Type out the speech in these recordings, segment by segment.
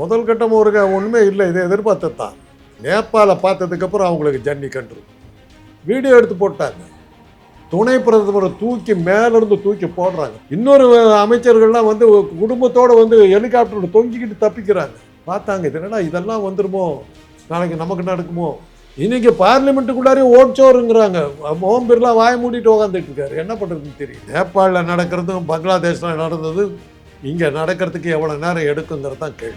முதல் கட்டம் ஒரு ஒன்றுமே இல்லை இதை எதிர்பார்த்தது தான் நேபாளை பார்த்ததுக்கப்புறம் அவங்களுக்கு ஜன்னி கன்று. வீடியோ எடுத்து போட்டாங்க. துணை பிரதமரை தூக்கி மேலேருந்து தூக்கி போடுறாங்க. இன்னொரு அமைச்சர்கள்லாம் வந்து குடும்பத்தோடு வந்து ஹெலிகாப்டரில் தொங்கிக்கிட்டு தப்பிக்கிறாங்க. பார்த்தாங்க இது என்னடா இதெல்லாம் வந்துருமோ? நாளைக்கு நமக்கு நடக்குமோ? இன்னைக்கு பார்லிமெண்ட்டுக்குள்ளாரே ஓட்சோருங்கிறாங்க ஓம் பிர்லா வாய மூடிட்டு உக்காந்துட்டு இருக்காரு. என்ன பண்ணுறதுன்னு தெரியும் நேபாளில் நடக்கிறதும் பங்களாதேஷில் நடந்தது இங்கே நடக்கிறதுக்கு எவ்வளோ நேரம் எடுக்குங்கிறது தான் கேள்வி.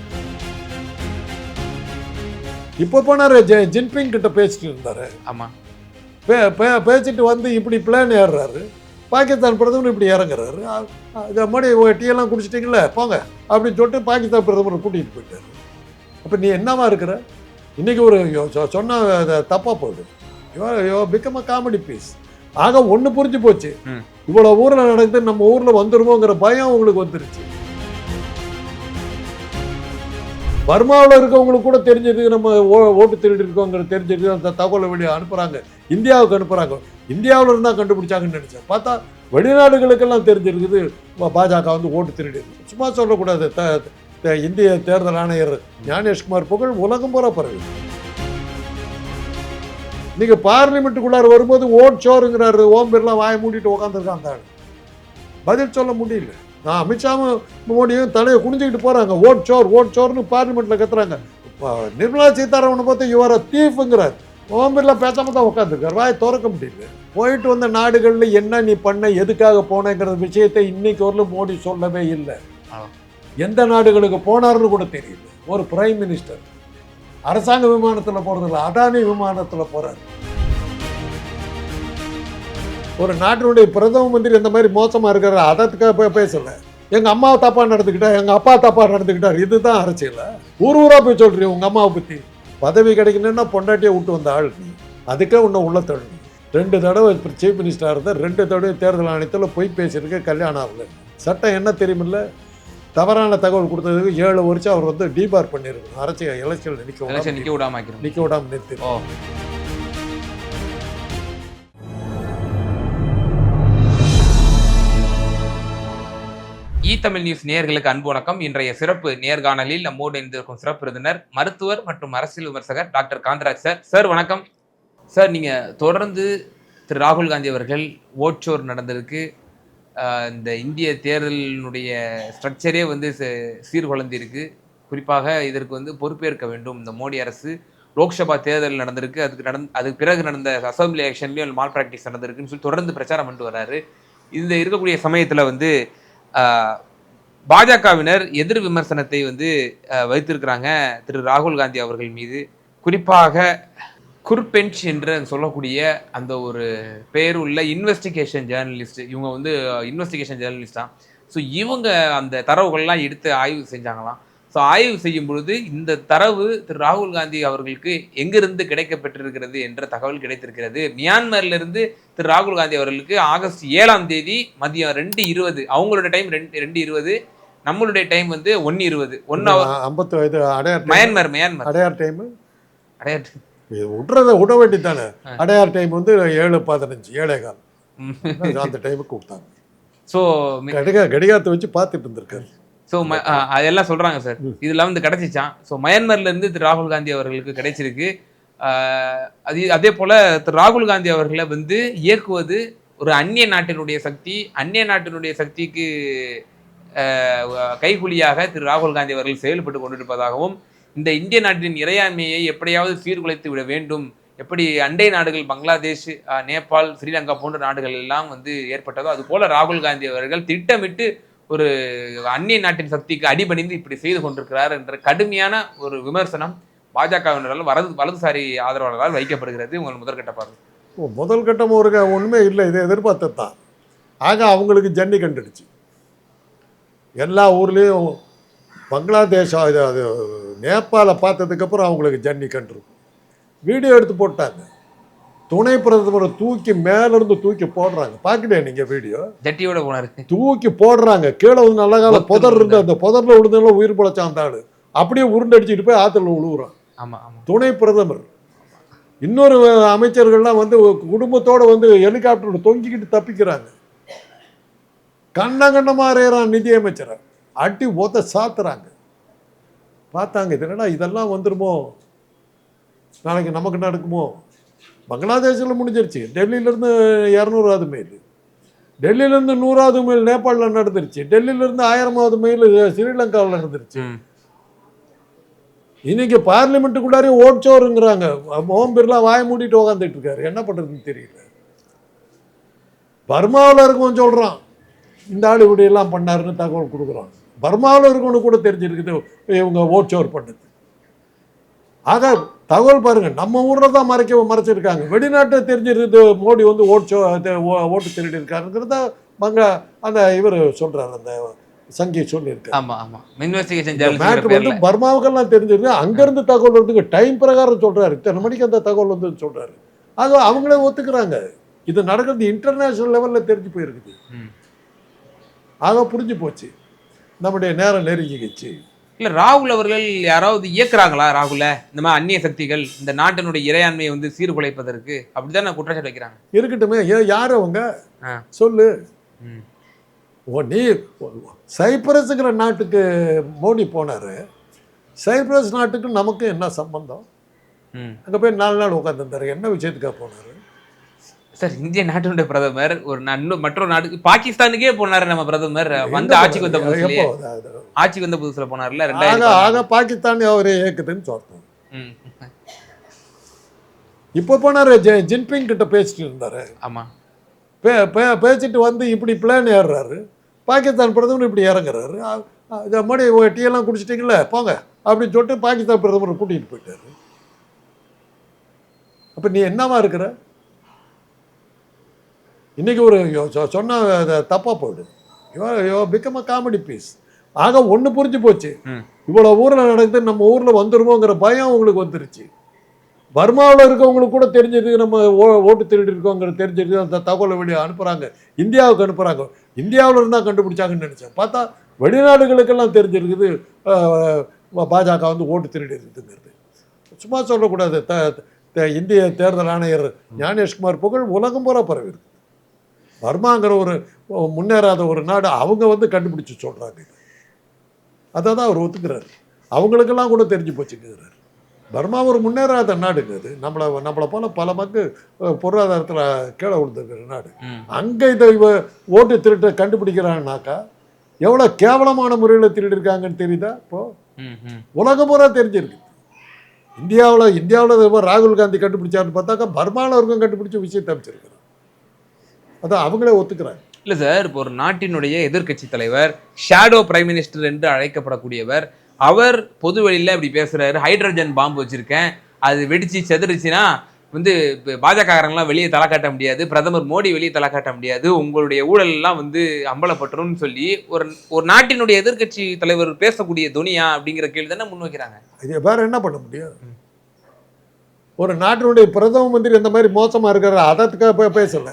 இப்போ போனார் ஜெ ஜின்பிங் கிட்ட பேசிட்டு இருந்தார். ஆமா. பே பே- பேசிட்டு வந்து இப்படி பிளேன் ஏறுறாரு. பாகிஸ்தான் பிரதமர் இப்படி இறங்குறாரு. அ- அ- இதை மாதிரி டீ எல்லாம் குடிச்சிட்டிங்களே போங்க அப்படின்னு சொல்லிட்டு பாகிஸ்தான் பிரதமர் கூட்டிகிட்டு போயிட்டாரு. அப்போ நீ என்னவா இருக்கிற? இன்னைக்கு ஒரு யோ- சொன்னா அது தப்பா போகுது you become a comedy piece ஆக ஒன்று புரிஞ்சு போச்சு. இவ்வளோ ஊரில் நடக்குது நம்ம ஊரில் வந்துருமோங்கிற பயம் உங்களுக்கு வந்துருச்சு. பர்மாவில் இருக்கவங்களுக்கு கூட தெரிஞ்சிருக்கு நம்ம ஓ- ஓட்டு திருடி இருக்கோங்கிற தெரிஞ்சிருக்கு அந்த தகவலை வெளியே அனுப்புகிறாங்க இந்தியாவுக்கு அனுப்புகிறாங்க இந்தியாவில் இருந்தால் கண்டுபிடிச்சாங்கன்னு நினச்சேன். பார்த்தா வெளிநாடுகளுக்கெல்லாம் தெரிஞ்சிருக்குது பாஜக வந்து ஓட்டு திருடி. சும்மா சொல்லக்கூடாது. த- இந்திய தேர்தல் ஆணையர் ஞானேஷ்குமார் புகழ் உலகம் பூரா பரவி. நீங்கள் பார்லிமெண்ட்டுக்குள்ளார வரும்போது ஓட் சோறுங்கிறாரு ஓம் பிர்லா வாய மூடிட்டு உட்காந்துருக்காங்க பதில் சொல்ல முடியல. நான் அமித்ஷாவும் மோடியும் தலையை குனிஞ்சிக்கிட்டு போகிறாங்க ஓட் சோர் ஓட் சோர்னு பார்லிமெண்ட்டில் கத்துறாங்க. இப்ப நிர்மலா சீதாராமனை பார்த்து இவர தீஃபுங்கிறார் ஓம் பிர்லா பேசாம தான் உட்காந்துருக்கார் வாய் திறக்க முடியல. போயிட்டு வந்த நாடுகளில் என்ன நீ பண்ண எதுக்காக போனேங்கிற விஷயத்தை இன்னைக்கு வரலும் மோடி சொல்லவே இல்லை. எந்த நாடுகளுக்கு போனார்னு கூட தெரியல. ஒரு பிரைம் மினிஸ்டர். அரசாங்க விமானத்தில் போகிறதில்ல அடானி விமானத்தில் போகிறார் ஒரு நாட்டினுடைய பிரதம மந்திரி இந்த மாதிரி மோசமா இருக்கிற அதற்காக போய் பேசல எங்க அம்மாவை தப்பா நடந்துக்கிட்டா எங்க அப்பா தப்பா நடந்துக்கிட்டார். இதுதான் அரசியல்? ஊர் ஊரா போய் சொல்றீங்க உங்க அம்மாவை பத்தி. பதவி கிடைக்கணும்னா பொண்டாட்டியை விட்டு வந்த ஆள் நீ. அதுக்கே உன்னை உள்ள தள்ளு. ரெண்டு தடவை சீஃப் மினிஸ்டராக இருந்தால் ரெண்டு தடவை தேர்தல் ஆணையத்தில் போய் பேசியிருக்க கல்யாணம் ஆகல. சட்டம் என்ன தெரியுமில்ல? தவறான தகவல் கொடுத்ததுக்கு ஏழு வருஷம் அவர் வந்து டீபார் பண்ணியிருக்கணும் அரசியல் எலெக்ஷன் நிற்க நிக்க விடாம நிற்க விடாம நிறுத்தி இ தமிழ் நியூஸ் நேர்களுக்கு அன்பு வணக்கம். இன்றைய சிறப்பு நேர்காணலில் நம்மோடு இணைந்திருக்கும் சிறப்பு விருந்தினர் மருத்துவர் மற்றும் அரசியல் விமர்சகர் டாக்டர் காந்தராஜ் சார். சார் வணக்கம். சார் நீங்க தொடர்ந்து திரு ராகுல் காந்தி அவர்கள் ஓட்சோர் நடந்திருக்கு. இந்த இந்திய தேர்தலினுடைய ஸ்ட்ரக்சரே வந்து சீர்குலைந்திருக்கு குறிப்பாக இதற்கு வந்து பொறுப்பேற்க வேண்டும் இந்த மோடி அரசு. லோக்சபா தேர்தல் நடந்திருக்கு. அதுக்கு நடந்த அதுக்கு பிறகு நடந்த அசம்பிளி எலெக்ஷன்லேயும் மால் ப்ராக்டிஸ் நடந்திருக்குன்னு சொல்லி தொடர்ந்து பிரச்சாரம் பண்ணிட்டு வர்றாரு. இந்த இருக்கக்கூடிய சமயத்தில் வந்து பாஜகவினர் எதிர் விமர்சனத்தை வந்து வைத்திருக்கிறாங்க திரு ராகுல் காந்தி அவர்கள் மீது. குறிப்பாக குர்பென்ச் என்று சொல்லக்கூடிய அந்த ஒரு பேர் உள்ள இன்வெஸ்டிகேஷன் ஜேர்னலிஸ்ட் இவங்க வந்து இன்வெஸ்டிகேஷன் ஜேர்னலிஸ்ட் தான். ஸோ இவங்க அந்த தரவுகள்லாம் எடுத்து ஆய்வு செஞ்சாங்களாம். ஸோ ஆய்வு செய்யும் பொழுது இந்த தரவு திரு ராகுல் காந்தி அவர்களுக்கு எங்கிருந்து கிடைக்கப்பட்டிருக்கிறது என்ற தகவல் கிடைத்திருக்கிறது. மியான்மர்ல இருந்து திரு ராகுல் காந்தி அவர்களுக்கு ஆகஸ்ட் ஏழாம் தேதி மதியம் ரெண்டு இருபது. அவங்களோட டைம் ரெண்டு ரெண்டு இருபது. நம்மளுடைய டைம் வந்து ஒன்னு இருபது. ஒன்னு ஐம்பத்து இது Adyar Myanmar Myanmar. Adyar time அடையாட்டு விட்றத விட வேண்டித்தானே அடையார் டைம் வந்து ஏழு பதினஞ்சு ஏழே கால். அந்த டைமுக்கு கொடுத்தாங்க ஸோ கடிகா கடிகாரத்தை வச்சு பார்த்துட்டு இருந்திருக்காரு. ஸோ அதெல்லாம் சொல்றாங்க சார் இதெல்லாம் வந்து கிடைச்சிச்சான் ஸோ மயன்மர்ல இருந்து திரு ராகுல் காந்தி அவர்களுக்கு கிடைச்சிருக்கு. அது அதே போல திரு ராகுல் காந்தி அவர்களை வந்து இயக்குவது ஒரு அந்நிய நாட்டினுடைய சக்தி அந்நிய நாட்டினுடைய சக்திக்கு கைகுலியாக திரு ராகுல் காந்தி அவர்கள் செயல்பட்டு கொண்டிருப்பதாகவும் இந்த இந்திய நாட்டின் இறையாண்மையை எப்படியாவது சீர்குலைத்து விட வேண்டும். எப்படி அண்டை நாடுகள் பங்களாதேஷ் நேபாள் ஸ்ரீலங்கா போன்ற நாடுகள் எல்லாம் வந்து ஏற்பட்டதோ அது போல ராகுல் காந்தி அவர்கள் திட்டமிட்டு ஒரு அந்நிய நாட்டின் சக்திக்கு அடிபணிந்து இப்படி செய்து கொண்டிருக்கிறார் என்ற கடுமையான ஒரு விமர்சனம் பாஜகவினரால் வரது வலதுசாரி ஆதரவாளரால் வைக்கப்படுகிறது. உங்கள் முதற்கட்ட பார்வை. ஓ, முதல் கட்டம் ஒரு ஒன்றுமே இல்லை. இதை எதிர்பார்த்தது தான். ஆக அவங்களுக்கு ஜன்னி கண்டுடுச்சு. எல்லா ஊர்லேயும் பங்களாதேஷ் அது நேபாளை பார்த்ததுக்கப்புறம் அவங்களுக்கு ஜன்னி கண்டிருக்கும். வீடியோ எடுத்து போட்டாங்க. துணை பிரதமரை தூக்கி மேலேருந்து தூக்கி போடுறாங்க. பார்க்கலையா நீங்கள் வீடியோ ஜட்டியோட போனாரு. தூக்கி போடுறாங்க. கீழே வந்து நல்ல கால ஒத்து புதர் இருந்து. அந்த புதர்ல விழுந்தெல்லாம் உயிர் பிழைச்சான் ஆளு. அப்படியே உருண்டடிச்சிட்டு போய் ஆற்றுல விழுவுறான் ஆமா ஆமா. துணை பிரதமர். இன்னொரு அமைச்சர்கள்லாம் வந்து குடும்பத்தோட வந்து ஹெலிகாப்டரில் தொங்கிக்கிட்டு தப்பிக்கிறாங்க. கண்ண கண்ணமாக அறையிறான் நிதி அமைச்சரை. அட்டி ஒத்த சாத்துறாங்க. பார்த்தாங்க இது என்னடா இதெல்லாம் வந்துருமோ? நாளைக்கு நமக்கு நடக்குமோ? பங்களாதேஷில் முடிஞ்சிருச்சு. டெல்லியிலேருந்து இரநூறாவது மைல். டெல்லியிலேருந்து நூறாவது மைல் நேபாளில் நடந்துருச்சு. டெல்லியிலேருந்து ஆயிரமாவது மைல் ஸ்ரீலங்காவில் நடந்துருச்சு. இன்னைக்கு பார்லிமெண்ட்டுக்குள்ளாரே ஓட்சோருங்கிறாங்க. ஓம் பிர்லா வாய மூடிட்டு உக்காந்துட்டு இருக்காரு என்ன பண்ணுறதுன்னு தெரியல. பர்மாவில் இருக்கவன் சொல்கிறான் இந்த ஆள் இப்படி எல்லாம் பண்ணாருன்னு தகவல் கொடுக்குறான். பர்மாவில் இருக்கவனு கூட தெரிஞ்சிருக்குது இவங்க ஓட்சோர் பண்ணது. ஆக தகவல் பாருங்க நம்ம ஊரில் தான் மறைக்க மறைச்சிருக்காங்க. வெளிநாட்டை தெரிஞ்சிருக்குது மோடி வந்து ஓட்சோ ஓட்டு திருடி இருக்காருங்கிறத மங்க அந்த இவர் சொல்றாரு அந்த சங்கி சொல்லியிருக்காரு ஆமா ஆமா. இன்வெஸ்டிகேஷன் மேட்ரு வந்து பர்மாவுக்கெல்லாம் தெரிஞ்சிருக்கு அங்கேருந்து தகவல் வந்து டைம் பிரகாரம் சொல்றாரு. இத்தனை மணிக்கு அந்த தகவல் வந்து சொல்றாரு. அது அவங்களே ஒத்துக்கிறாங்க. இது நடக்கிறது இன்டர்நேஷனல் லெவலில் தெரிஞ்சு போயிருக்குது. ஆக புரிஞ்சு போச்சு. நம்முடைய நேரம் நெருங்கிக்கிச்சு. இல்ல ராகுல் அவர்கள் யாராவது இயக்குறாங்களா ராகுல? இந்த மாதிரி அந்நிய சக்திகள் இந்த நாட்டினுடைய இறையாண்மையை வந்து சீர்குலைப்பதற்கு. அப்படிதான் குற்றச்சாட்டு வைக்கிறாங்க. இருக்கட்டுமே ஏன் யார் அவங்க. சொல்லு. ம். ஓ நீ சைப்ரஸுங்கிற நாட்டுக்கு மோடி போனார். சைப்ரஸ் நாட்டுக்கு நமக்கு என்ன சம்பந்தம். அங்கே போய் நாலு நாள் உட்காந்துருந்தாரு என்ன விஷயத்துக்காக போனார்? சார் இந்திய நாட்டினுடைய பிரதமர் ஒரு மற்றொரு நாட்டுக்கு பாகிஸ்தானுக்கே போனாரு நம்ம பிரதமர். வந்து ஆட்சிக்கு வந்த புதுசுலயே. ஆட்சிக்கு வந்த புதுசுல போனார்ல ஆக ரெண்டாயிரத்தி ஆக பாகிஸ்தான் அவரே இயக்குதுன்னு சொல்றோம். ம். இப்போ போனாரு ஜின்பிங் கிட்ட பேசிட்டு இருந்தாரு. ஆமா. பேசிட்டு வந்து இப்படி பிளேன் ஏறுறாரு. பாகிஸ்தான் பிரதமர் இப்படி இறங்குறாரு. இதை மோடி டீ எல்லாம் குடிச்சிட்டிங்களே போங்க அப்படின்னு சொல்லிட்டு பாகிஸ்தான் பிரதமர் கூட்டிகிட்டு போயிட்டாரு. அப்போ நீ என்னவா இருக்கிற? இன்னைக்கு ஒரு சொன்னா அது தப்பா போயிடுது. You you become a comedy piece ஆக ஒன்று புரிஞ்சு போச்சு. இவ்வளோ ஊரில் நடக்குது நம்ம ஊரில் வந்துருமோங்கிற பயம் உங்களுக்கு வந்துருச்சு. பர்மாவில் இருக்கவங்களுக்கு கூட தெரிஞ்சது நம்ம ஓ ஓட்டு திருடி இருக்கோங்கிற தெரிஞ்சது அந்த தகவலை வெளியே அனுப்புகிறாங்க இந்தியாவுக்கு அனுப்புகிறாங்க இந்தியாவில் இருந்தால் கண்டுபிடிச்சாங்கன்னு நினச்சேன். பார்த்தா வெளிநாடுகளுக்கெல்லாம் தெரிஞ்சிருக்குது பாஜக வந்து ஓட்டு திருடி இருக்குதுங்கிறது சும்மா சொல்லக்கூடாது. த இந்திய தேர்தல் ஆணையர் ஞானேஷ்குமார் புகழ் உலகம் பூரா பரவி இருக்கு பர்மாங்கிற ஒரு முன்னேறாத ஒரு நாடு அவங்க வந்து கண்டுபிடிச்சு சொல்கிறாங்க அதை தான் அவர் ஒத்துக்கிறாரு. அவங்களுக்கெல்லாம் கூட தெரிஞ்சு போச்சுங்கிறார். பர்மா ஒரு முன்னேறாத நாடுங்க அது. நம்மளை நம்மளை போல பல மக்கள் பொருளாதாரத்தில் கீழே விழுந்திருக்கிற நாடு. அங்கே இதை இவ ஓட்டு திருட்டை கண்டுபிடிக்கிறான்னாக்கா எவ்வளோ கேவலமான முறையில் திருடிருக்காங்கன்னு தெரியுதா? இப்போ ம், ம். உலகம் பூரா தெரிஞ்சிருக்கு. இந்தியாவில் இந்தியாவில் ராகுல் காந்தி கண்டுபிடிச்சாருன்னு பார்த்தாக்கா பர்மாவில் இருக்கும் கண்டுபிடிச்ச விஷயத்தை அமைச்சிருக்கிறார் அதான் அவங்களே ஒத்துக்கிறாங்க. இல்ல சார் இப்போ ஒரு நாட்டினுடைய எதிர்க்கட்சி தலைவர் ஷேடோ பிரைம் மினிஸ்டர் என்று அழைக்கப்படக்கூடியவர் அவர் பொது வெளியில இப்படி பேசுறாரு ஹைட்ரஜன் பாம்பு வச்சிருக்கேன் அது வெடிச்சு செதறிச்சுன்னா வந்து இப்ப பாஜககாரங்களாம் வெளியே தலை காட்ட முடியாது பிரதமர் மோடி வெளியே தலை காட்ட முடியாது உங்களுடைய ஊழல் எல்லாம் வந்து அம்பலப்பட்டுரும்னு சொல்லி ஒரு ஒரு நாட்டினுடைய எதிர்க்கட்சி தலைவர் பேசக்கூடிய துணியா அப்படிங்கிற கேள்வி தானே முன்வைக்கிறாங்க. இது வேற என்ன பண்ண முடியும்? ஒரு நாட்டினுடைய பிரதம மந்திரி இந்த மாதிரி மோசமா இருக்கிற அதற்காக போய் பேசல.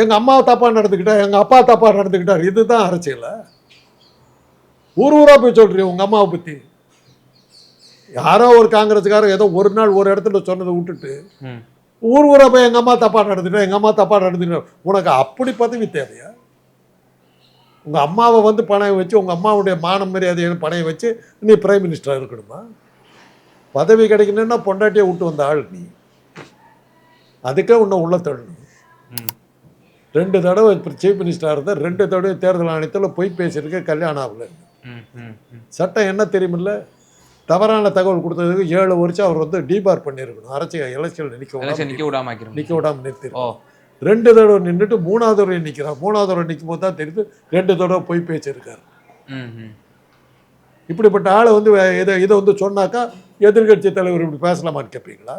எங்க அம்மாவை தப்பா நடந்துக்கிட்டா எங்க அப்பா தப்பா நடந்துக்கிட்டார். இதுதான் அரசியல. ஊர் ஊரா போய் சொல்றீங்க உங்க அம்மாவை பத்தி. யாரோ ஒரு காங்கிரஸுக்காரர் ஏதோ ஒரு நாள் ஒரு இடத்துல சொன்னதை விட்டுட்டு. ஊர் ஊரா போய் எங்க அம்மா தப்பா நடந்துட்டா எங்க அம்மா தப்பா நடந்துட்டா உனக்கு அப்படி பதவி தேவையா? உங்க அம்மாவை வந்து பணம் வச்சு உங்க அம்மாவுடைய மான மரியாதையை பணையம் வச்சு நீ பிரைம் மினிஸ்டராக இருக்கணுமா? பதவி கிடைக்கணும்னா பொண்டாட்டியை விட்டு வந்த ஆள் நீ. அதுக்கே உன்னை உள்ள தள்ளணும். ரெண்டு தடவை சீஃப் மினிஸ்டராக இருந்த ரெண்டு தடவை தேர்தல் ஆணையத்தில் போய் பேசியிருக்க கல்யாணம் ஆகல. சட்டம் என்ன தெரியுமில்ல? தவறான தகவல் கொடுத்ததுக்கு ஏழு வருஷம் அவர் வந்து டிபார் பண்ணியிருக்கணும். அரசியல் எலெக்ஷனில் நிற்க எலெக்ஷன் நிக்க விடாம ஆக்கிரும். நிற்க விடாமல் நிறுத்தி ரெண்டு தடவை நின்றுட்டு மூணாவது தடவை நிற்கிறார் மூணாவது தடவை நிற்கும் போது தான் தெரியுது ரெண்டு தடவை போய் பேசியிருக்காரு. இப்படிப்பட்ட ஆளை வந்து இதை இதை வந்து சொன்னாக்கா எதிர்க்கட்சி தலைவர் இப்படி பேசலாமான்னு கேட்பீங்களா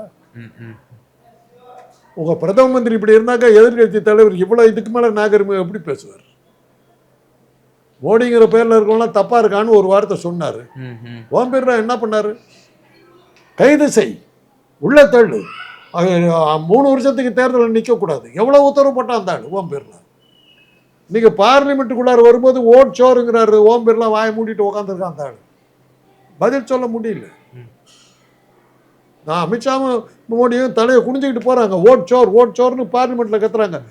ம், ம். உங்க பிரதம மந்திரி இப்படி இருந்தாக்கா எதிர்க்கட்சி தலைவர் இவ்வளவு இதுக்கு மேல நாகரிகம் எப்படி பேசுவார்? மோடிங்கிற பேர்ல இருக்கவங்களாம் தப்பா இருக்கான்னு ஒரு வார்த்தை சொன்னாரு. ஓம் பிர்லா என்ன பண்ணாரு? கைது செய். உள்ள தள்ளு. மூணு வருஷத்துக்கு தேர்தலில் நிற்கக்கூடாது எவ்வளோ உத்தரவு போட்டான் அந்த ஆள் ஓம் பிர்லா. நீங்கள் பார்லிமெண்ட்டுக்குள்ளார வரும்போது ஓட் சோறுங்கிறாரு. ஓம் பிர்லா வாயை மூடிட்டு உட்காந்துருக்கான் அந்த ஆள். பதில் சொல்ல முடியல. நான் அமித்ஷாவும் மோடியும் தலையை குனிஞ்சுக்கிட்டு போகிறாங்க ஓட் சோர் ஓட் சோர்னு பார்லிமெண்ட்டில் கத்துறாங்க.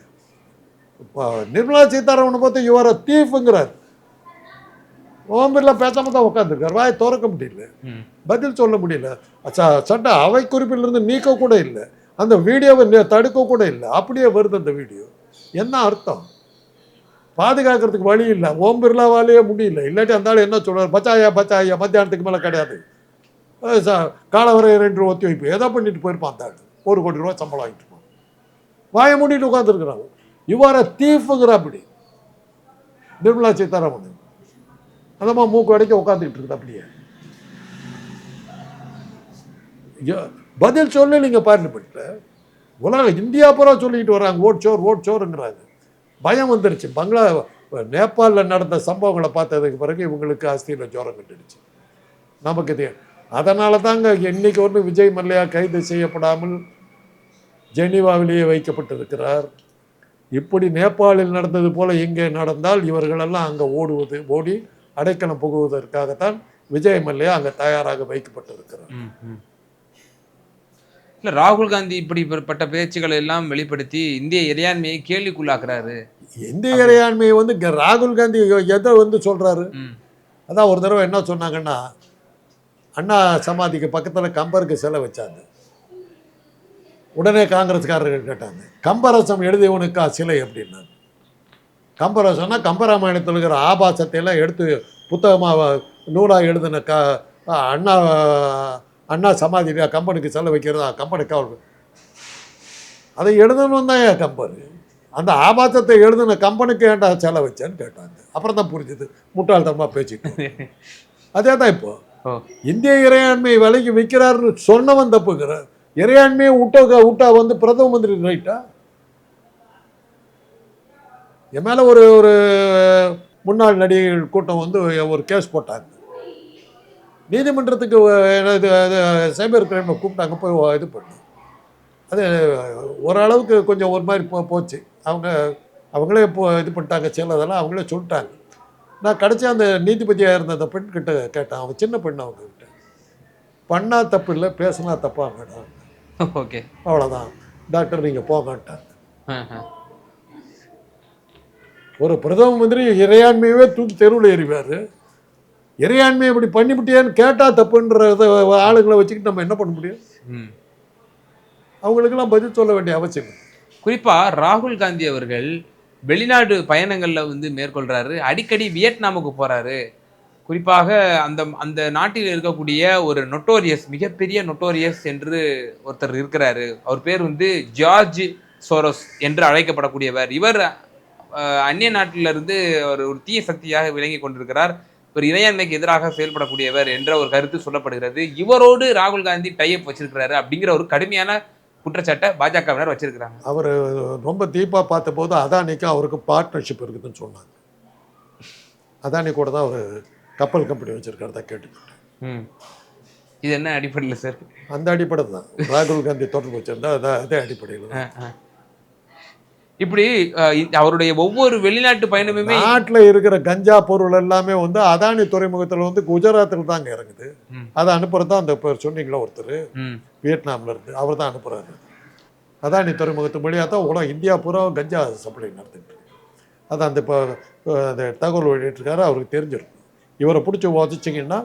நிர்மலா சீதாராமனை பார்த்து யுவர் தீஃபுங்கிறார் ஓம் பிர்லா பேசாம தான் உட்காந்துருக்காரு வாய் திறக்க முடியல. பதில் சொல்ல முடியல. ச- சட்ட அவை குறிப்பிலிருந்து நீக்க கூட இல்லை. அந்த வீடியோவை தடுக்க கூட இல்லை. அப்படியே வருது அந்த வீடியோ. என்ன அர்த்தம்? பாதுகாக்கிறதுக்கு வழி இல்லை. ஓம் பிர்லாவாலேயே முடியல. இல்லாட்டி அந்த ஆள் என்ன சொல்றாரு பச்சாயா பச்சாயா மத்தியானத்துக்கு மேலே கிடையாது. அஹ் ச- காலவரை ரெண்டு ரூபா ஒத்தி ஏதோ பண்ணிட்டு போயிருப்பான் தாள் ஒரு கோடி ரூபா சம்பளம் வாங்கிட்டு இருப்பான் வாயை மூடிட்டு உட்காந்துருக்குறாங்க இவ்வாறு தீஃபுங்கிற அப்படி. நிர்மலா சீதாராமன். அதமா மூக்கு அடைக்க உட்காந்துக்கிட்டு இருக்குது அப்படியே. பதில் சொல்லு நீங்கள் பார்லிமெண்ட்டில் உலகம் இந்தியா பூரா சொல்லிக்கிட்டு வராங்க. ஓட் சோர் ஓட் சோருங்கிறாங்க பயம் வந்துருச்சு. பங்களா நேபாளில் நடந்த சம்பவங்களை பார்த்ததுக்கு பிறகு இவங்களுக்கு அஸ்தியில் ஜுரம் கட்டுடுச்சு. நமக்கு அதனால தாங்க இன்னைக்கு ஒன்று விஜய் மல்லையா கைது செய்யப்படாமல் ஜெனீவாவிலேயே வைக்கப்பட்டிருக்கிறார் இப்படி நேபாளில் நடந்தது போல இங்கே நடந்தால் இவர்களெல்லாம் அங்கே ஓடுவது ஓடி அடைக்கலம் புகுவதற்காகத்தான் விஜய் மல்லையா அங்கே தயாராக வைக்கப்பட்டிருக்கிறார். இல்ல ராகுல் காந்தி இப்படிப்பட்ட பேச்சுக்களை எல்லாம் வெளிப்படுத்தி இந்திய இறையாண்மையை கேள்விக்குள்ளாக்குறாரு இந்திய இறையாண்மையை வந்து ராகுல் காந்தி எதை வந்து சொல்றாரு ம். அதான் ஒரு தடவை என்ன சொன்னாங்கன்னா அண்ணா சமாதிக்கு பக்கத்தில் கம்பருக்கு சிலை வச்சாங்க. உடனே காங்கிரஸ்காரர்கள் கேட்டாங்க கம்பரசம் எழுதியவனுக்கா சிலை? அப்படின்னாங்க. கம்பரசம்னா கம்பராமாயணத்தில் இருக்கிற ஆபாசத்தை எல்லாம் எடுத்து புத்தகமாக நூலாக எழுதின க அண்ணா அண்ணா சமாதியில் கம்பனுக்கு சிலை வைக்கிறதா? கம்பனுக்கு அவர். அதை எழுதணும் தான் ஏன் கம்பர்? அந்த ஆபாசத்தை எழுதின கம்பனுக்கு ஏன்டா சிலை வச்சேன்னு கேட்டாங்க. அப்புறம் தான் புரிஞ்சுது. முட்டாள்தனமாக பேசிட்டு அதே தான் இப்போ. ஓ இந்திய இறையாண்மை விலைக்கு விற்கிறாருன்னு சொன்னவன் தப்புங்கிற இறையாண்மையை விட்டா விட்டா வந்து பிரதம மந்திரி ரைட்டா என் மேலே ஒரு ஒரு முன்னாள் நடிகைகள் கூட்டம் வந்து ஒரு கேஸ் போட்டாங்க. நீதிமன்றத்துக்கு இது சைபர் கிரைமை கூப்பிட்டாங்க போய் இது பண்ணி. அது ஓரளவுக்கு கொஞ்சம் ஒரு மாதிரி போ போச்சு. அவங்க அவங்களே இப்போ இது பண்ணிட்டாங்க சிலதெல்லாம் அவங்களே சொல்லிட்டாங்க. நான் கடைசி அந்த நீதிபதியாக இருந்த அந்த பெண் கிட்ட கேட்டேன். அவன் சின்ன பெண் அவங்க கிட்ட பண்ணா தப்பு இல்லை பேசினா தப்பா மேடம். ஓகே. அவ்வளோதான் டாக்டர் நீங்கள் போங்கன்ட்டாங்க ஒரு பிரதம மந்திரி இறையாண்மையவே தூக்கி தெருவில் எறிவார் இறையாண்மையை இப்படி பண்ணிவிட்டியான்னு கேட்டால் தப்புன்றத ஆளுங்களை வச்சுக்கிட்டு நம்ம என்ன பண்ண முடியும்? அவங்களுக்கெல்லாம் பதில் சொல்ல வேண்டிய அவசியம் இல்லை. குறிப்பா ராகுல் காந்தி அவர்கள் வெளிநாடு பயணங்களில் வந்து மேற்கொள்கிறாரு அடிக்கடி வியட்நாமுக்கு போகிறாரு குறிப்பாக அந்த அந்த நாட்டில் இருக்கக்கூடிய ஒரு நொட்டோரியஸ் மிகப்பெரிய நொட்டோரியஸ் என்று ஒருத்தர் இருக்கிறாரு. அவர் பேர் வந்து ஜார்ஜ் சோரோஸ் என்று அழைக்கப்படக்கூடியவர். இவர் அந்நிய நாட்டிலிருந்து ஒரு ஒரு தீய சக்தியாக விளங்கி கொண்டிருக்கிறார். இவர் இறையாண்மைக்கு எதிராக செயல்படக்கூடியவர் என்ற ஒரு கருத்து சொல்லப்படுகிறது. இவரோடு ராகுல் காந்தி டைப் வச்சிருக்கிறாரு அப்படிங்கிற ஒரு கடுமையான குற்றச்சாட்டை பாஜகவினர் வச்சிருக்கிறாங்க. அவர் ரொம்ப தீப்பாக பார்த்தபோது அதானிக்கு அவருக்கு பார்ட்னர்ஷிப் இருக்குதுன்னு சொன்னாங்க. அதானி கூட தான் அவர் கப்பல் கம்பெனி வச்சுருக்கிறதா கேட்டுக்கிட்டேன். ம். இது என்ன அடிப்படையில் சார்? அந்த அடிப்படை தான். ராகுல் காந்தி தொடர்பு வச்சிருந்தா அதே அடிப்படையில் தான். இப்படி அவருடைய ஒவ்வொரு வெளிநாட்டு பயணமுமே நாட்டில் இருக்கிற கஞ்சா பொருள் எல்லாமே வந்து அதானி துறைமுகத்தில் வந்து குஜராத்தில் தாங்க இறங்குது. அதை அனுப்புறது தான் அந்த சொன்னீங்களா ஒருத்தர். வியட்நாமில் இருந்து அவர் தான் அனுப்புகிறாரு அதானி துறைமுகத்து வழியாக தான் உலகம் இந்தியா பூரா கஞ்சா சப்ளை நடந்துட்டு. அது அந்த இப்போ அந்த தகவல் வெளியிட்டிருக்காரு அவருக்கு தெரிஞ்சிருக்கும் இவரை பிடிச்சி உதச்சிங்கன்னா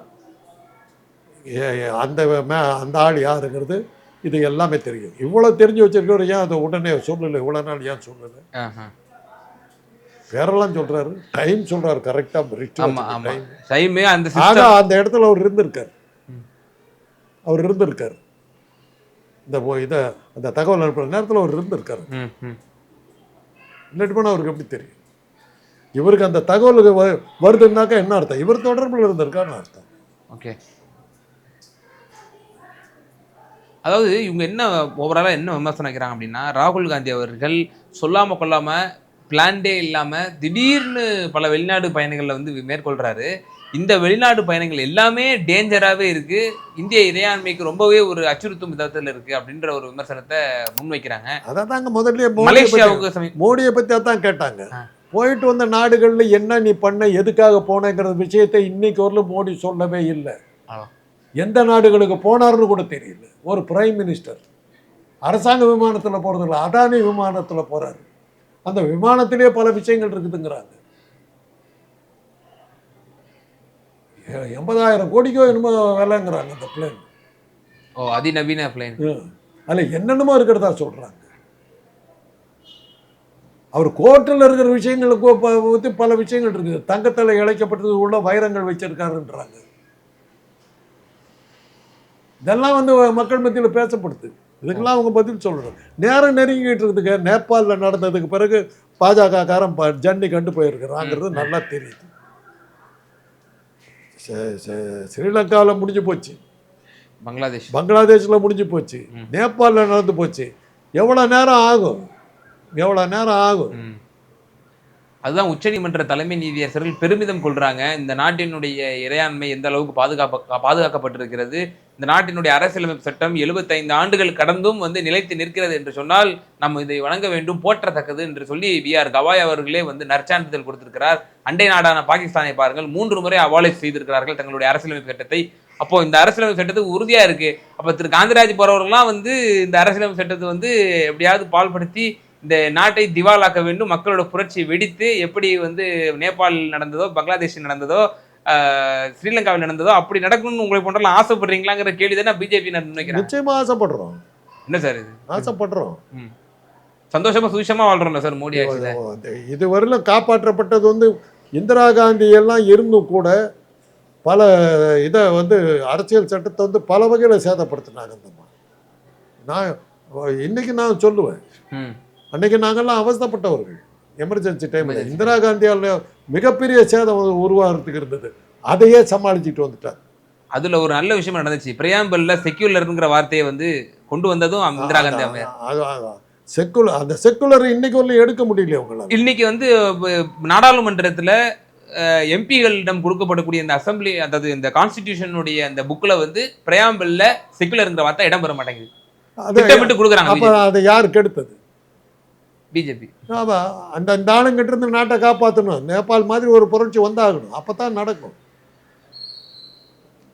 அந்த மே அந்த ஆள் யாருங்கிறது இது எல்லாமே தெரியும். இவ்வளோ தெரிஞ்சு வச்சிருக்கவர் ஏன் அதை உடனே சொல்லலை? இவ்வளோ நாள் ஏன் சொல்லலை. பேரெல்லாம் சொல்றாரு. டைம் சொல்றாரு. கரெக்டாக ஆமா டைம் டைமே அந்த இடத்துல அவர் இருந்திருக்கார். அவர் இருந்திருக்கார். இந்த இதை அந்த தகவல் அனுப்புற நேரத்தில் அவர் இருந்திருக்காரு. இல்லாட்டி போனால் அவருக்கு எப்படி தெரியும்? இவருக்கு அந்த தகவல் வ- வருதுன்னாக்கா என்ன அர்த்தம்? இவர் தொடர்பில் இருந்திருக்காருன்னு அர்த்தம். ஓகே அதாவது இவங்க என்ன ஓவராலாக என்ன விமர்சனம் வைக்கிறாங்க அப்படின்னா ராகுல் காந்தி அவர்கள் சொல்லாம கொள்ளாம பிளான்டே இல்லாம திடீர்னு பல வெளிநாடு பயணங்களை வந்து மேற்கொள்றாரு. இந்த வெளிநாடு பயணங்கள் எல்லாமே டேஞ்சராகவே இருக்கு. இந்திய இறையாண்மைக்கு ரொம்பவே ஒரு அச்சுறுத்தும் விதத்தில் இருக்கு அப்படின்ற ஒரு விமர்சனத்தை முன்வைக்கிறாங்க. அதை தாங்க முதல்ல மலேசியாவுக்கு மோடியை பற்றி அதான் கேட்டாங்க. போயிட்டு வந்த நாடுகளில் என்ன நீ பண்ண எதுக்காக போனேங்கிற விஷயத்தை இன்னைக்கு வரலும் மோடி சொல்லவே இல்லை. எந்த நாடுகளுக்கு போனார்னு கூட தெரியல. ஒரு பிரைம் மினிஸ்டர் அரசாங்க விமானத்தில் போகிறதில்ல அதானி விமானத்தில் போகிறாரு அந்த விமானத்திலே பல விஷயங்கள் இருக்குதுங்கிறாங்க. எண்பதாயிரம் கோடிக்கோ என்னமோ விலைங்கிறாங்க அந்த பிளேன் ஓ அதிநவீன பிளேன் அதில் என்னென்னமோ இருக்கிறதா சொல்கிறாங்க அவர் கோர்ட்டில் இருக்கிற விஷயங்களுக்கு பற்றி பல விஷயங்கள் இருக்குது. தங்கத்தில் இழைக்கப்பட்டது உள்ள வைரங்கள் வச்சிருக்காருன்றாங்க. இதெல்லாம் வந்து மக்கள் மத்தியில் பேசப்படுது. இதுக்கெல்லாம் அவங்க பதில் சொல்கிறாங்க நேரம் நெருங்கிட்டு இருக்குதுங்க நேபாளில் நடந்ததுக்கு பிறகு பாஜக காரன் ப- ஜன்னி கண்டு போயிருக்கிறாங்கிறது நல்லா தெரியுது. ஸ்ரீலங்காவில் முடிஞ்சு போச்சு. பங்களாதேஷ். பங்களாதேஷில் முடிஞ்சு போச்சு. நேபாளில் நடந்து போச்சு. எவ்வளோ நேரம் ஆகும்? எவ்வளோ நேரம் ஆகும். அதுதான் உச்சநீதிமன்ற தலைமை நீதியரசர்கள் பெருமிதம் கொள்றாங்க. இந்த நாட்டினுடைய இறையாண்மை எந்த அளவுக்கு பாதுகாப்ப பாதுகாக்கப்பட்டிருக்கிறது? இந்த நாட்டினுடைய அரசியலமைப்பு சட்டம் 75 ஆண்டுகள் கடந்தும் வந்து நிலைத்து நிற்கிறது என்று சொன்னால் நம்ம இதை வணங்க வேண்டும் போற்றத்தக்கது என்று சொல்லி வி ஆர் கவாய் அவர்களே வந்து நற்சான்றிதழ் கொடுத்திருக்கிறார். அண்டை நாடான பாகிஸ்தானை பாருங்கள் மூன்று முறை அவாலேஜ் செய்திருக்கிறார்கள் தங்களுடைய அரசியலமைப்பு சட்டத்தை. அப்போ இந்த அரசியலமைப்பு சட்டத்துக்கு உறுதியா இருக்கு. அப்ப திரு காந்திராஜ் போறவர்கள்லாம் வந்து இந்த அரசியலமைப்பு சட்டத்தை வந்து எப்படியாவது பால்படுத்தி இந்த நாட்டை திவாலாக்க வேண்டும் மக்களோட புரட்சி வெடித்து எப்படி வந்து நேபாளில் நடந்ததோ பங்களாதேஷ் நடந்ததோ ஸ்ரீலங்காவில் நடந்ததோ அப்படி நடக்கணும்னு உங்களை போன்றலாம் ஆசைப்படுறீங்களாங்கிற கேள்வி தானே பிஜேபி நினைக்கிறேன் நிச்சயமா ஆசைப்படுறோம். என்ன சார் இது? ஆசைப்படுறோம். சந்தோஷமா சுவிஷமா வாழ்றோம்ல சார் மோடி இதுவரையிலும் காப்பாற்றப்பட்டது வந்து இந்திரா காந்தி எல்லாம் இருந்தும் கூட பல இதை வந்து அரசியல் சட்டத்தை வந்து பல வகையில் சேதப்படுத்தினாங்க. நான் இன்னைக்கு நான் சொல்லுவேன். அன்னைக்கு நாங்கெல்லாம் அவஸ்தைப்பட்டவர்கள். எமர்ஜென்சி டைமில். இந்திரா காந்தியால் மிகப்பெரிய சேதம் உருவாகிறதுக்கு இருந்தது. அதையே சமாளிச்சுட்டு வந்துட்டார். அதுல ஒரு நல்ல விஷயம் நடந்துச்சு. பிரியாம்பல்ல செக்யூலருங்கிற வார்த்தையை வந்து கொண்டு வந்ததும் இந்திரா காந்தி அம்மையார். செக்குலர் அந்த செக்குலர் இன்னைக்கு வரலும் எடுக்க முடியல உங்களால். இன்னைக்கு வந்து நாடாளுமன்றத்துல எம்பிகளிடம் கொடுக்கப்படக்கூடிய இந்த அசம்பிளி அதாவது இந்த கான்ஸ்டிடியூஷனுடைய அந்த புக்ல வந்து பிரயாம்பல்ல செக்குலருங்கிற வார்த்தை இடம் பெற மாட்டேங்குது. அது திட்டமிட்டு கொடுக்குறாங்க அப்போ அதை யார் கெடுத்தது? பிஜேபி. அந்த இந்த ஆளுங்கிட்ட இருந்து நாட்டை காப்பாற்றணும் நேபாள் மாதிரி ஒரு புரட்சி வந்தாகணும். அப்போ தான் நடக்கும்.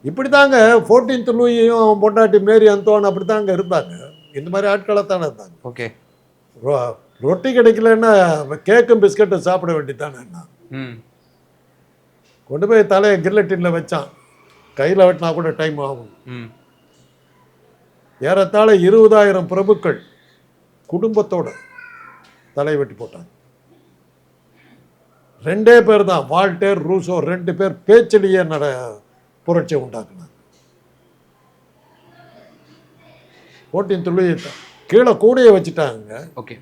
இப்படி தாங்க ஃபோர்டீன்த் லூயும் பொண்டாட்டி மேரி அந்தோன் அப்படி தாங்க இருந்தாங்க. இந்த மாதிரி ஆட்களை தானே இருந்தாங்க. ஓகே. ரொட்டி கிடைக்கலன்னா கேக்கும் பிஸ்கட்டும் சாப்பிட வேண்டியதானே ம். கொண்டு போய் தலையை கில்லட்டின்ல வச்சான். கையில் வெட்டினா கூட டைம் ஆகும். ம். ஏறத்தாழ இருபதாயிரம் பிரபுக்கள் குடும்பத்தோட. தலை வெட்டி போட்டாங்க. ரெண்டே பேர் தான் வால்டேர் ரூசோ ரெண்டு பேர் பேச்சிலேயே நட புரட்சி உண்டாக்குனாங்க. போட்டின் துளி கீழே கூடையை வச்சுட்டாங்க. ஓகே.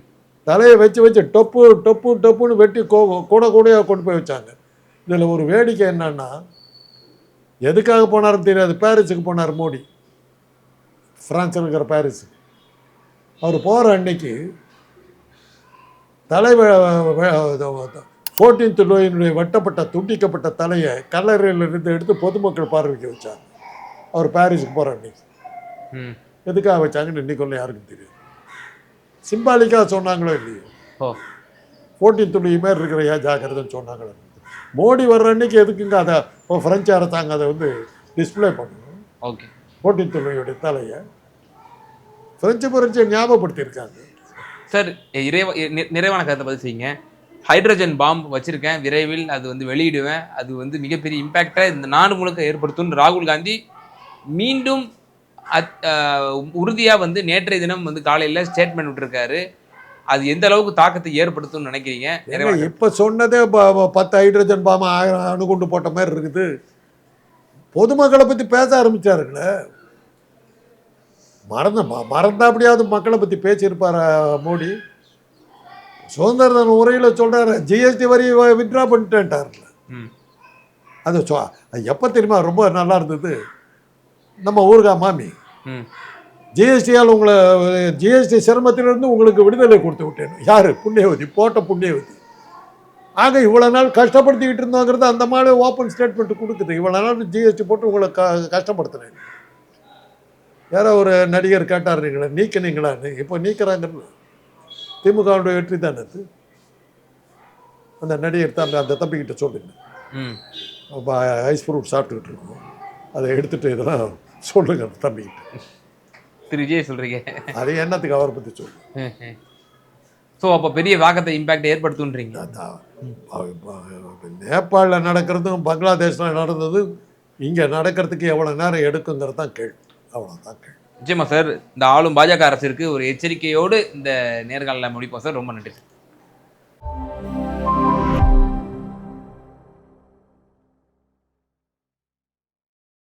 தலையை வச்சு வச்சு டொப்பு டொப்பு டொப்புன்னு வெட்டி கோ கூட கூடையாக கொண்டு போய் வச்சாங்க. இதில் ஒரு வேடிக்கை என்னன்னா எதுக்காக போனாருன்னு தெரியாது பாரிஸுக்கு போனார் மோடி. பிரான்ஸில் இருக்கிற பாரிஸ் அவர் போகிற அன்னைக்கு தலை ஃபோர்டீன்த் லோயினுடைய வெட்டப்பட்ட துண்டிக்கப்பட்ட தலையை கல்லறையில் இருந்து எடுத்து பொதுமக்கள் பார்வைக்கு வச்சாங்க. அவர் பாரிஸுக்கு போகிற அன்னைக்கு ம். எதுக்காக வச்சாங்கன்னு இன்னைக்கு ஒன்றும் யாருக்கும் தெரியும் சிம்பாலிக்காக சொன்னாங்களோ இல்லையோ? ஓ. போட்டி துளி மாதிரி இருக்கிற ஏன் ஜாக்கிரதைன்னு சொன்னாங்களோ? மோடி வர்ற அன்னைக்கு எதுக்குங்க அதை இப்போ பிரெஞ்சு அரசாங்கம் அதை வந்து டிஸ்ப்ளே பண்ணணும் ஓகே. போட்டி துளியுடைய தலையை பிரெஞ்சு புரட்சியை ஞாபகப்படுத்தியிருக்காங்க. சார் இறைவ நிறைவான கருத்தை பதிவு செய்யுங்க. ஹைட்ரஜன் பாம்பு வச்சிருக்கேன். விரைவில் அது வந்து வெளியிடுவேன். அது வந்து மிகப்பெரிய இம்பேக்டை இந்த நாடு முழுக்க ஏற்படுத்தும் ராகுல் காந்தி மீண்டும் அத்- ஆஹ் உறுதியா வந்து நேற்றைய தினம் வந்து காலையில ஸ்டேட்மெண்ட் விட்டுருக்காரு. அது எந்த அளவுக்கு தாக்கத்தை ஏற்படுத்தும்னு நினைக்கிறீங்க? இப்போ சொன்னதே பத்து ஹைட்ரஜன் பாம ஆயிரம் அணுகுண்டு போட்ட மாதிரி இருக்குது. பொதுமக்களை பற்றி பேச ஆரம்பிச்சாருங்களே. மறந்த மறந்தாப்படியாவது மக்களை பற்றி பேசியிருப்பாரா மோடி? சுதந்திர தின உரையில் சொல்கிறாரு ஜிஎஸ்டி வரி வித்ட்ரா பண்ணிட்டேன்ட்டார்ல. அது சொ எப்போ தெரியுமா? ரொம்ப நல்லா இருந்தது. நம்ம ஊருகா மாமி. ஜிஎஸ்டியால் உங்களை ஜிஎஸ்டி சிரமத்திலிருந்து உங்களுக்கு விடுதலை கொடுத்து விட்டேன். யார்? புண்ணியவதி போட்ட புண்ணியவதி. ஆக இவ்வளோ நாள் கஷ்டப்படுத்திக்கிட்டு இருந்தோங்கிறது அந்த மாதிரி ஓப்பன் ஸ்டேட்மெண்ட் கொடுக்குது. இவ்வளோ நாள் ஜிஎஸ்டி போட்டு உங்களை க கஷ்டப்படுத்தினேன். யாரோ ஒரு நடிகர் கேட்டார் நீங்களே நீக்கினீங்களான்னு இப்போ நீக்கிறாங்கல்ல திமுகவுடைய வெற்றி தானே அது. அந்த நடிகர் தம்பி அந்த தம்பிக்கிட்ட சொல்லுங்க. ம். அப்போ ஐஸ் ஃப்ரூட் சாப்பிட்டுக்கிட்டு இருக்கோம். அதை எடுத்துட்டு இதெல்லாம் சொல்லுங்க தம்பிக்கிட்ட. திரு விஜய் சொல்றீங்க. அது என்னத்துக்கு அவரை பற்றி சொல்லுங்க. ஸோ அப்போ பெரிய தாக்கத்தை இம்பேக்ட் ஏற்படுத்துன்றீங்க. நேபாளில் நடக்கிறதும் பங்களாதேஷில் நடந்தது இங்கே நடக்கிறதுக்கு எவ்வளோ நேரம் எடுக்குங்கிறது தான் கேள்வி. அவ்வளோதான் கேள்வி நிச்சயமா சார் இந்த ஆளும் பாஜக அரசிற்கு ஒரு எச்சரிக்கையோடு இந்த நேர்காணல முடிப்போம் சார். ரொம்ப நன்றி சார்.